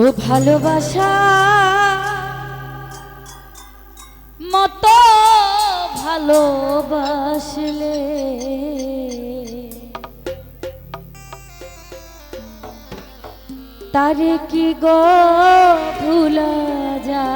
ও ভালোবাসা মতো ভালোবাসলে। তারে কি গো ভুলা যা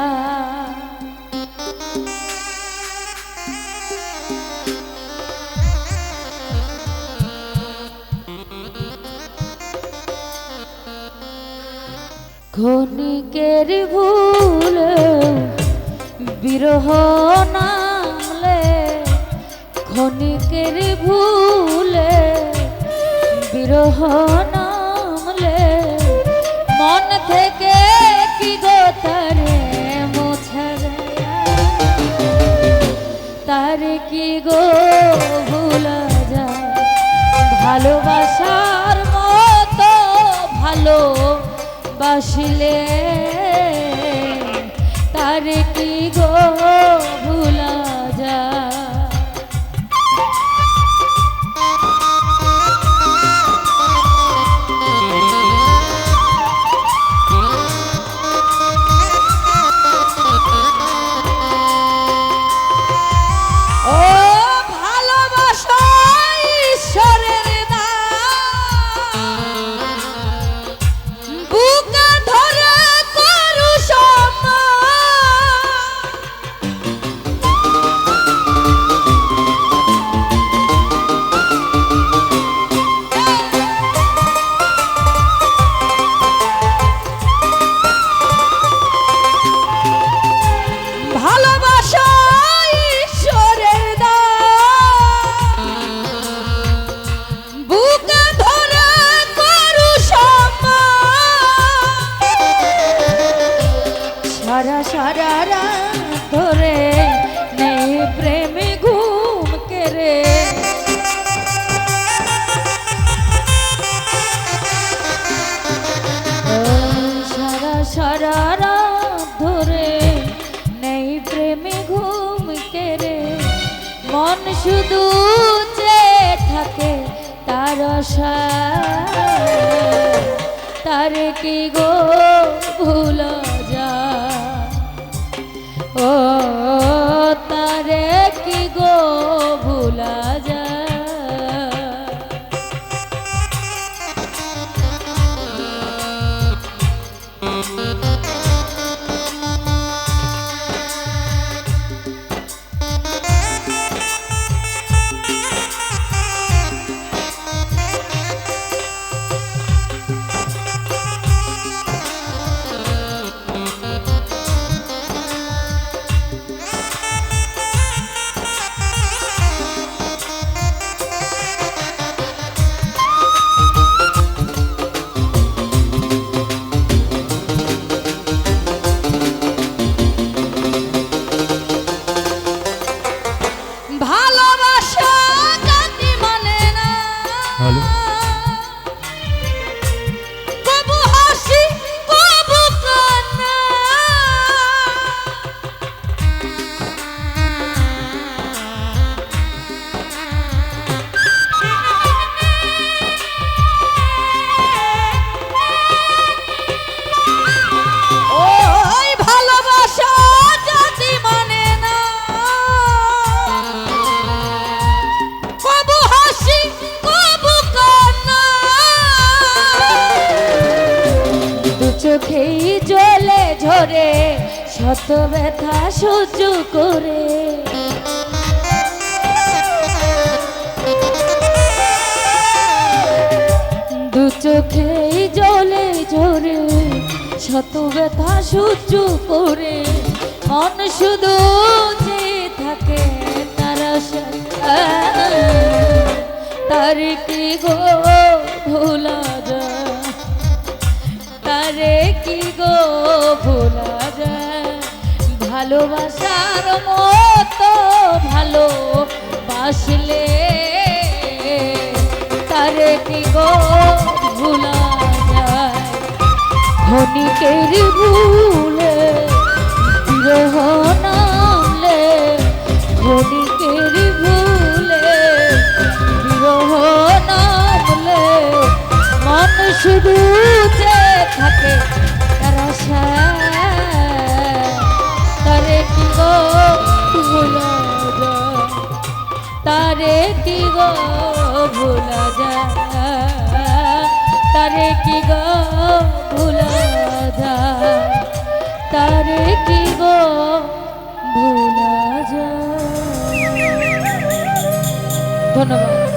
ক্ষণিকের ভুল, বিরহ নামলে ক্ষণিকের ভুলে, বিরহ নামলে মন থেকে কি গো তারে মোছা তারে কি গো ভুলা যায়? ভালোবাসার বাসিলে সারা রাত নেই প্রেমে ঘুম নেই প্রেমে ঘুম কেড়ে মন শুধু থাকে তার। তার কি গো ভুলা যা চোখেই জ্বলে ঝরে, শত ব্যথা সহ্য করে। দু চোখেই জ্বলে ঝরে, শত ব্যথা সহ্য করে। মন শুধু যে থাকে তারা তার কি গো? ভালোবাসার মতো ভালো বাসলে তারে কি গো ভোলা যায়? ক্ষণিকের ভুলে বিরহ নামলে ক্ষণিকের ভুলে বিরহ নামলে মন শুধু তারে কি গো ভুল যায়? তারে কি গো ভুল যায়? তারে কি গো ভুল যায়? ধন্যবাদ।